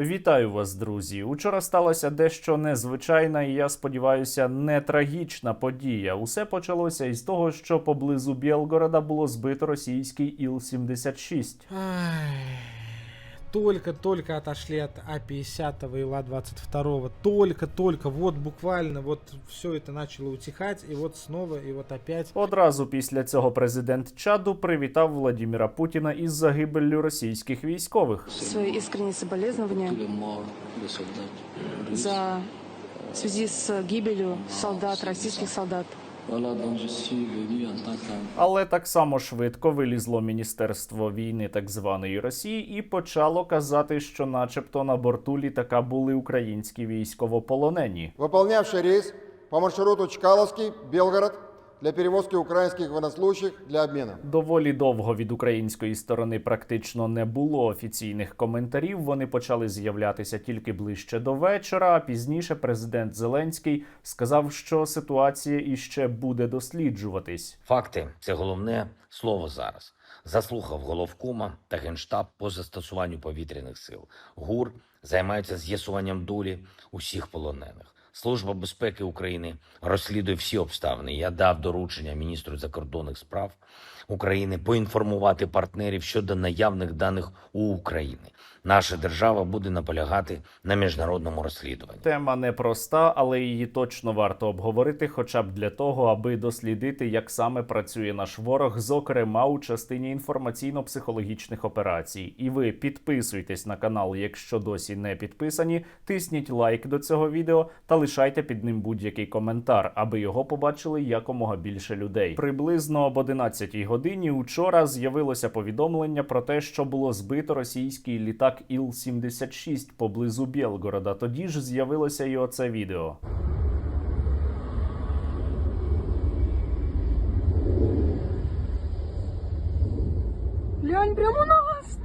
Вітаю вас, друзі. Учора сталася дещо незвичайна і я сподіваюся, не трагічна подія. Усе почалося із того, що поблизу Білгорода було збито російський Іл-76. Ай, Только-только отошли от А-50 и Ла-22. Только-только, вот буквально, вот все это начало утихать, и вот снова, и вот опять. Одразу після цього президент Чаду привітав Владіміра Путіна із загибеллю російських військових. свои искренние соболезнования le mort за в связи с гибелью солдат, российских солдат. Але так само швидко вилізло міністерство війни так званої Росії і почало казати, що, начебто, на борту літака були українські військовополонені. Виповнявши рейс по маршруту Чкаловский-Белгород для перевозки украинских военнослужащих для обмена. Доволі довго від української сторони практично не було офіційних коментарів. Вони почали з'являтися тільки ближче до вечора. А пізніше президент Зеленський сказав, що ситуація іще буде досліджуватись. Факти це головне слово зараз. Заслухав головкома та генштаб по застосуванню повітряних сил. ГУР займається з'ясуванням долі усіх полонених. Служба безпеки України розслідує всі обставини. Я дав доручення міністру закордонних справ України поінформувати партнерів щодо наявних даних у України. Наша держава буде наполягати на міжнародному розслідуванні. Тема непроста, але її точно варто обговорити, хоча б для того, аби дослідити, як саме працює наш ворог, зокрема у частині інформаційно-психологічних операцій. І ви підписуйтесь на канал, якщо досі не підписані. Тисніть лайк до цього відео та лишайте під ним будь-який коментар, аби його побачили якомога більше людей. Приблизно об 11 годині учора з'явилося повідомлення про те, що було збито російський літак Іл-76 поблизу Білгорода. Тоді ж з'явилося і оце відео. Глянь, прямо у нас!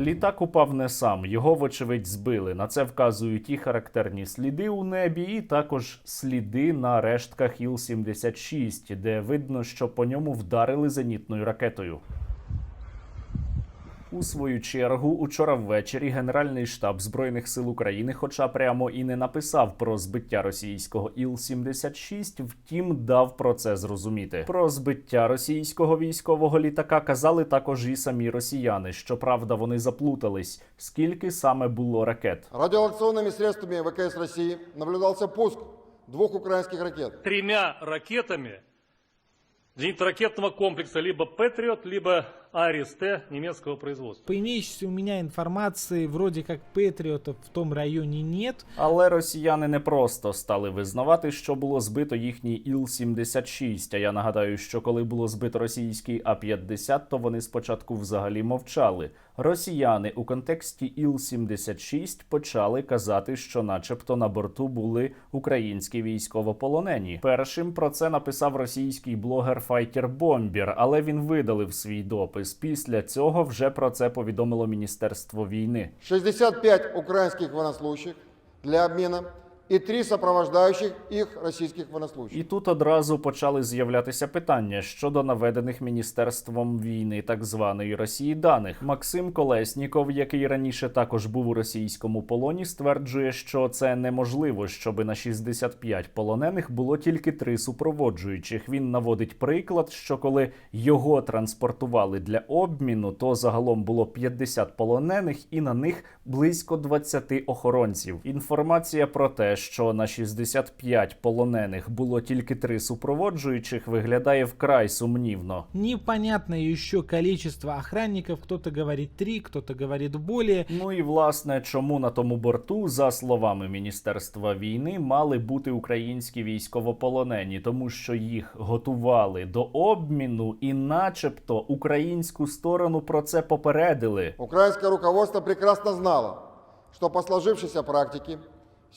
Літак упав не сам, його вочевидь збили. На це вказують і характерні сліди у небі, і також сліди на рештках Іл-76, де видно, що по ньому вдарили зенітною ракетою. У свою чергу, учора ввечері Генеральний штаб Збройних сил України, хоча прямо і не написав про збиття російського Іл-76, втім дав про це зрозуміти. Про збиття російського військового літака казали також і самі росіяни. Щоправда, вони заплутались, скільки саме було ракет. Радиолокационными средствами ВКС России наблюдался пуск двух украинских ракет. тремя ракетами зенитно-ракетного комплекса либо «Патриот», либо «Арис-Т» немецкого производства. По имеющейся у меня информации, вроде как патриотов в том районе нет. Але росіяни не просто стали визнавати, що було збито їхній Іл-76. А я нагадаю, що коли було збито російський А-50, то вони спочатку взагалі мовчали. Росіяни у контексті Іл-76 почали казати, що, начебто, на борту були українські військовополонені. Першим про це написав російський блогер Файтер Бомбір, але він видалив свій допис. Після цього вже про це повідомило Міністерство війни. 65 украинских военнослужащих для обмена и три сопровождающих их российских военнослужащих. І тут одразу почали з'являтися питання щодо наведених міністерством війни так званої Росії даних. Максим Колесніков, який раніше також був у російському полоні, стверджує, що це неможливо, щоби на 65 полонених було тільки три супроводжуючих. Він наводить приклад, що коли його транспортували для обміну, то загалом було 50 полонених, і на них близько 20 охоронців. Інформація про те, що на 65 полонених було тільки три супроводжуючих, виглядає вкрай сумнівно. Непонятно еще количество охранников. Кто-то говорит три, кто-то говорит более. Ну і власне, чому на тому борту, за словами Міністерства війни, мали бути українські військовополонені, тому що їх готували до обміну, і, начебто, українську сторону про це попередили. Украинское руководство прекрасно знало, что по сложившейся практике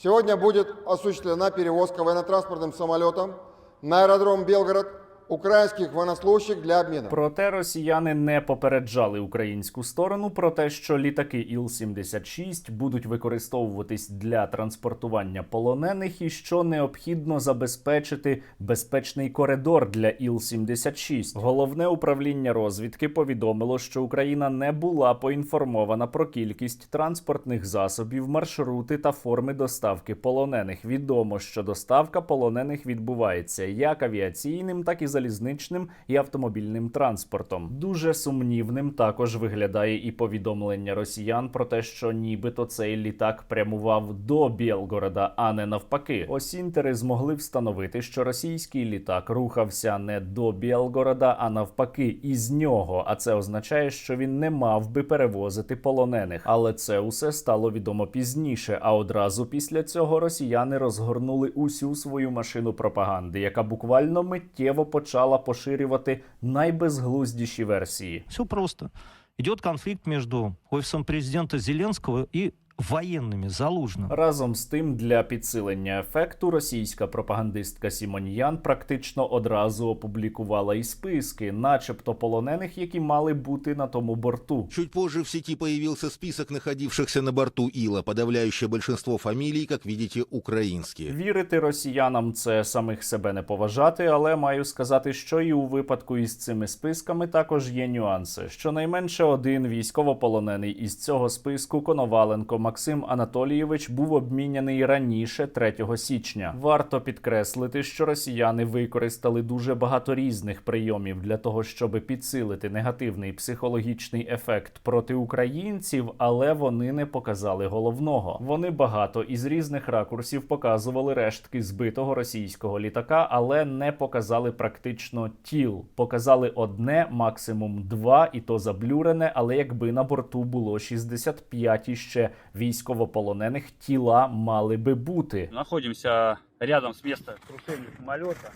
сегодня будет осуществлена перевозка военно-транспортным самолетом на аэродром Белгород украинских военнослужащих для обмена. Проте росіяни не попереджали українську сторону про те, що літаки Іл-76 будуть використовуватись для транспортування полонених, і що необхідно забезпечити безпечний коридор для Іл-76. Головне управління розвідки повідомило, що Україна не була поінформована про кількість транспортних засобів, маршрути та форми доставки полонених. Відомо, що доставка полонених відбувається як авіаційним, так і залізничним і автомобільним транспортом. Дуже сумнівним також виглядає і повідомлення росіян про те, що нібито цей літак прямував до Білгорода, а не навпаки. Осінтери змогли встановити, що російський літак рухався не до Білгорода, а навпаки, із нього. А це означає, що він не мав би перевозити полонених. Але це усе стало відомо пізніше. А одразу після цього росіяни розгорнули усю свою машину пропаганди, яка буквально миттєво почала поширювати найбезглуздіші версії. Все просто. Йде конфлікт між офісом президента Зеленського и военными Залужным. Разом з тим, для підсилення ефекту російська пропагандистка Сімоніян практично одразу опублікувала і списки, начебто полонених, які мали бути на тому борту. Чуть позже в сети появился список находившихся на борту Ила. Подавляющее большинство фамилий, как видите, украинские. Вірити росіянам це самих себе не поважати, але маю сказати, що і у випадку із цими списками також є нюанси. Щонайменше один військовополонений із цього списку Коноваленко Максим Анатолійович був обміняний раніше 3 січня. Варто підкреслити, що росіяни використали дуже багато різних прийомів для того, щоб підсилити негативний психологічний ефект проти українців, але вони не показали головного. Вони багато із різних ракурсів показували рештки збитого російського літака, але не показали практично тіл. Показали одне, максимум два, і то заблюрене. Але якби на борту було 65 іще військовополонених, тіла мали би бути. Находимся рядом с местом крушения самолета.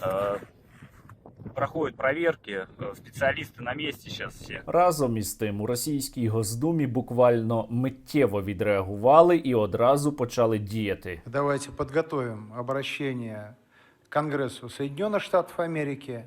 Э, Проходят проверки. Э, Специалисты на месте сейчас все. Разом із тим у російській Госдумі буквально миттєво відреагували і одразу почали діяти. Давайте подготовим обращение Конгрессу Соединенных Штатов Америки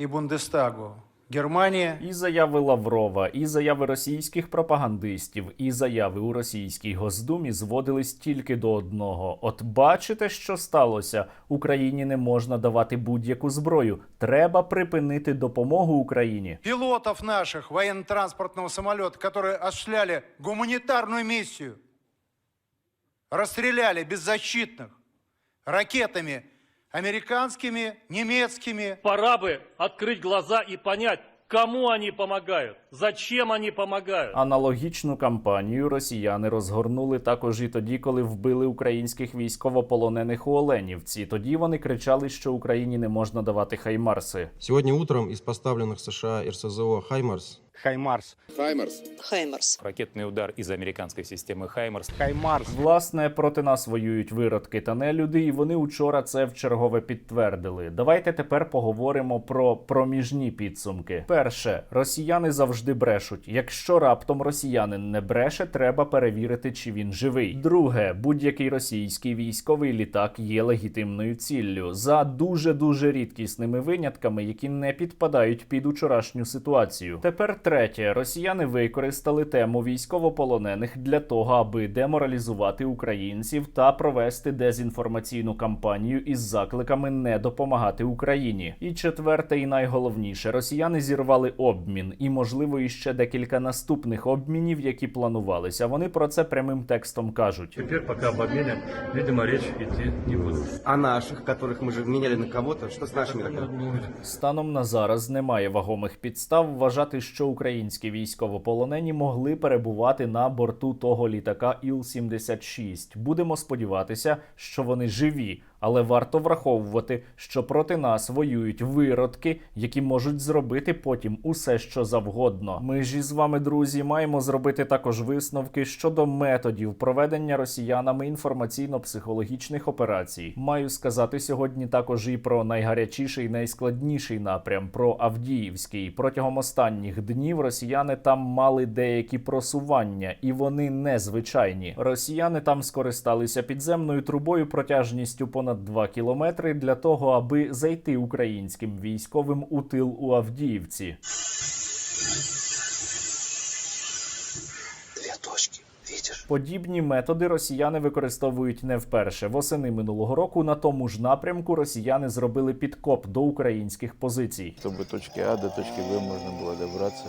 и Бундестагу Германии. І заяви Лаврова, і заяви російських пропагандистів, і заяви у російській Госдумі зводились тільки до одного: от бачите, що сталося? Україні не можна давати будь-яку зброю. Треба припинити допомогу Україні. Пилотов наших военно-транспортного самолета, которые осуществляли гуманитарную миссию, расстреляли беззащитных ракетами американскими, немецкими, Пора бы открыть глаза и понять, кому они помогают, зачем они помогают. Аналогічну кампанію росіяни розгорнули також і тоді, коли вбили українських військовополонених у Оленівці. Тоді вони кричали, що Україні не можна давати хаймарси. Сегодня утром из поставленных США РСЗО «Хаймарс» Хаймарс, Хаймерс. Ракетный удар из американской системы «Хаймарс». Хаймарс. Власне, проти нас воюють виродки та нелюди, і вони учора це вчергове підтвердили. Давайте тепер поговоримо про проміжні підсумки. Перше, росіяни завжди брешуть. Якщо раптом росіянин не бреше, треба перевірити, чи він живий. Друге, будь-який російський військовий літак є легітимною ціллю за дуже дуже рідкісними винятками, які не підпадають під учорашню ситуацію. Тепер третє, росіяни використали тему військовополонених для того, аби деморалізувати українців та провести дезінформаційну кампанію із закликами не допомагати Україні. І четверте, і найголовніше, росіяни зірвали обмін, і можливо іще декілька наступних обмінів, які планувалися. Вони про це прямим текстом кажуть. Теперь пока об обмене, видимо, речь идти не будет. А наших, которых мы же меняли на кого-то, что с нашими? Станом на зараз немає вагомих підстав вважати, що українські військовополонені могли перебувати на борту того літака Іл-76. Будемо сподіватися, що вони живі, але варто враховувати, що проти нас воюють виродки, які можуть зробити потім усе, що завгодно. Ми ж із вами, друзі, маємо зробити також висновки щодо методів проведення росіянами інформаційно-психологічних операцій. Маю сказати сьогодні також і про найгарячіший, найскладніший напрям про Авдіївський. Протягом останніх днів росіяни там мали деякі просування, і вони незвичайні. Росіяни там скористалися підземною трубою протяжністю понад понад 2 кілометри для того, аби зайти українським військовим у тил у Авдіївці. Подібні методи росіяни використовують не вперше. Восени минулого року на тому ж напрямку росіяни зробили підкоп до українських позицій. Чтобы точки А до точки Б можно было добраться.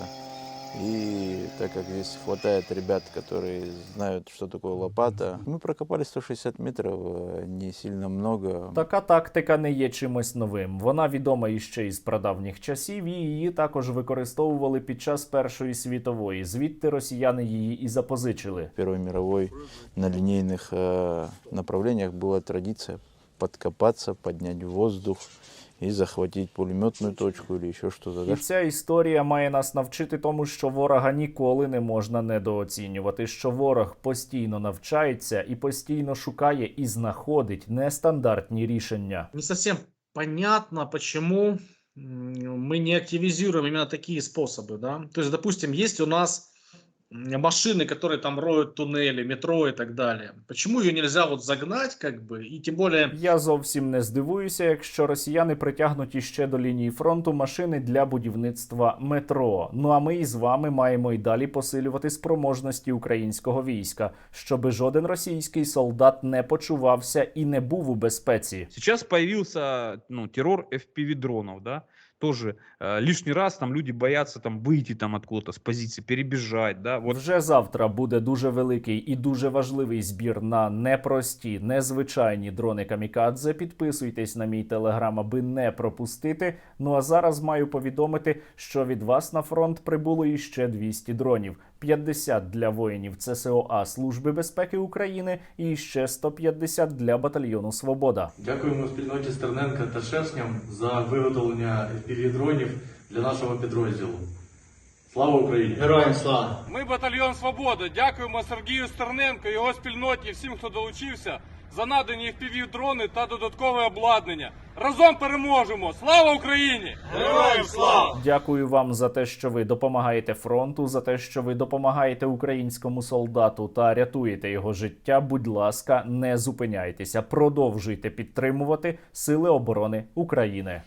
И так как здесь хватает ребят, которые знают, что такое лопата, мы прокопали 160 метров, э, не сильно много. Така тактика не є чимось новим. Вона відома іще із прадавніх часів, і її також використовували під час Першої світової. Звідти росіяни її і запозичили. Первой мировой на линейных э, направлениях была традиция подкопаться, поднять в воздух и захватить пулеметную точку или еще что-то. І ця історія має нас навчити тому, що ворога ніколи не можна недооцінювати. Що ворог постійно навчається і постійно шукає і знаходить нестандартні рішення. Не совсем понятно, почему м, мы не активизируем именно такие способы, да. То есть, допустим, есть у нас машины, которые там роют туннели, метро и так далее. Почему ее нельзя вот загнать, как бы, и тем более Я зовсім не здивуюся, якщо росіяни притягнуть іще до лінії фронту машини для будівництва метро. Ну а ми із вами маємо й далі посилювати спроможності українського війська, щоби жоден російський солдат не почувався і не був у безпеці. Сейчас появился ну, террор FPV-дронов, да, Тоже э, лишний раз там люди боятся там вийти там откуда-то з позиції, перебежать, да, вот Вже завтра буде дуже великий і дуже важливий збір на непрості, незвичайні дрони камікадзе. Підписуйтесь на мій телеграм, аби не пропустити. Ну а зараз маю повідомити, що від вас на фронт прибуло іще 200 дронів. 50 для воїнів ЦСОА Служби безпеки України і ще 150 для батальйону Свобода. Дякуємо спільноті Стерненка та Шершням за виготовлення FPV-дронів для нашого підрозділу. Слава Україні! Героям слава! Ми батальйон Свобода. Дякуємо Сергію Стерненко, його спільноті, всім, хто долучився за надані fpv дрони та додаткове обладнання. Разом переможемо! Слава Україні! Героям слава! Дякую вам за те, що ви допомагаєте фронту, за те, що ви допомагаєте українському солдату та рятуєте його життя. Будь ласка, не зупиняйтеся, продовжуйте підтримувати Сили оборони України.